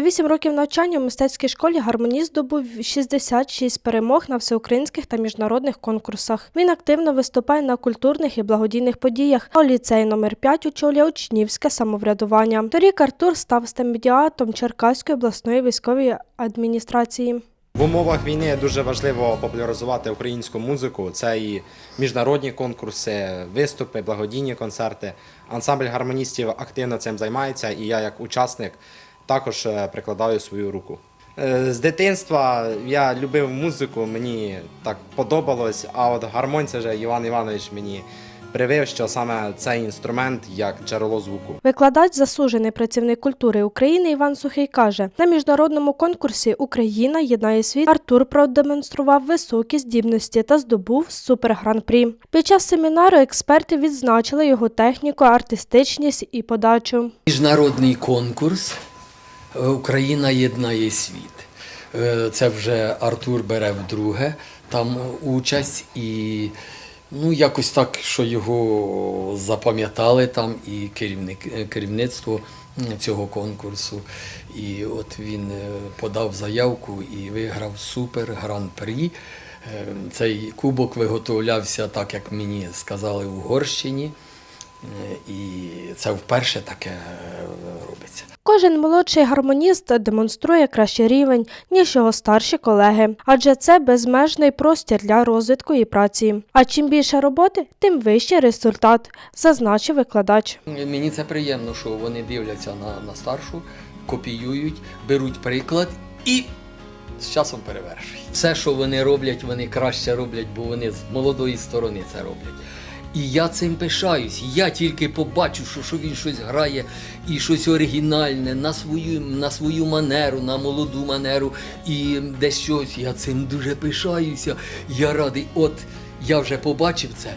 вісім років навчання у мистецькій школі гармоніст здобув 66 перемог на всеукраїнських та міжнародних конкурсах. Він активно виступає на культурних і благодійних подіях. А у ліцеї номер 5 очолює учнівське самоврядування. Торік Артур став стемдіатом Черкаської обласної військової адміністрації. В умовах війни дуже важливо популяризувати українську музику. Це і міжнародні конкурси, виступи, благодійні концерти. Ансамбль гармоністів активно цим займається, і я, як учасник, також е, прикладаю свою руку. Е, З дитинства я любив музику, мені так подобалось. А от гармонь це вже Іван Іванович мені привив, що саме цей інструмент як джерело звуку. Викладач, заслужений працівник культури України Іван Сухий каже, на міжнародному конкурсі Україна єднає світ. Артур продемонстрував високі здібності та здобув супер-гран-прі. Під час семінару експерти відзначили його техніку, артистичність і подачу. Міжнародний конкурс Україна єднає світ. Е, Це вже Артур бере вдруге там участь і ну, якось так, що його запам'ятали там і керівник, е, керівництво цього конкурсу. І от він е, подав заявку і виграв супер гран-прі. Е, Цей кубок виготовлявся, так як мені сказали, в Угорщині. І це вперше таке. Кожен молодший гармоніст демонструє кращий рівень, ніж його старші колеги, адже це безмежний простір для розвитку і праці. А чим більше роботи, тим вищий результат, зазначив викладач. Мені це приємно, що вони дивляться на, на старшу, копіюють, беруть приклад і з часом перевершують. Все, що вони роблять, вони краще роблять, бо вони з молодої сторони це роблять. І я цим пишаюсь. Я тільки побачу, що, що він щось грає і щось оригінальне на свою, на свою манеру, на молоду манеру, і десь щось. Я цим дуже пишаюся. Я радий. От я вже побачив це,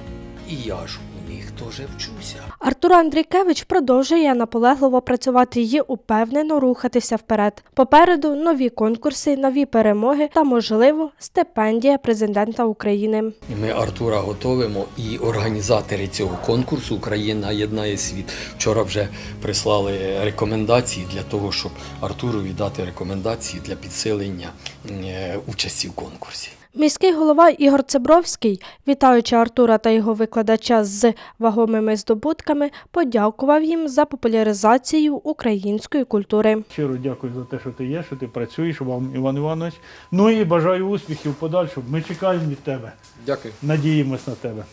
і я ж них теж вчуся. Артур Андрійкевич продовжує наполегливо працювати і упевнено рухатися вперед. Попереду нові конкурси, нові перемоги та, можливо, стипендія президента України. Ми Артура готовимо і організатори цього конкурсу Україна єднає світ. Вчора вже прислали рекомендації для того, щоб Артуру віддати рекомендації для підсилення е, участі в конкурсі. Міський голова Ігор Цебровський, вітаючи Артура та його викладача з вагомими здобутками, подякував їм за популяризацію української культури. Щиро дякую за те, що ти є, що ти працюєш вам, Іван Іванович. Ну і бажаю успіхів подальшого. Ми чекаємо від тебе. Дякую. Надіємось на тебе.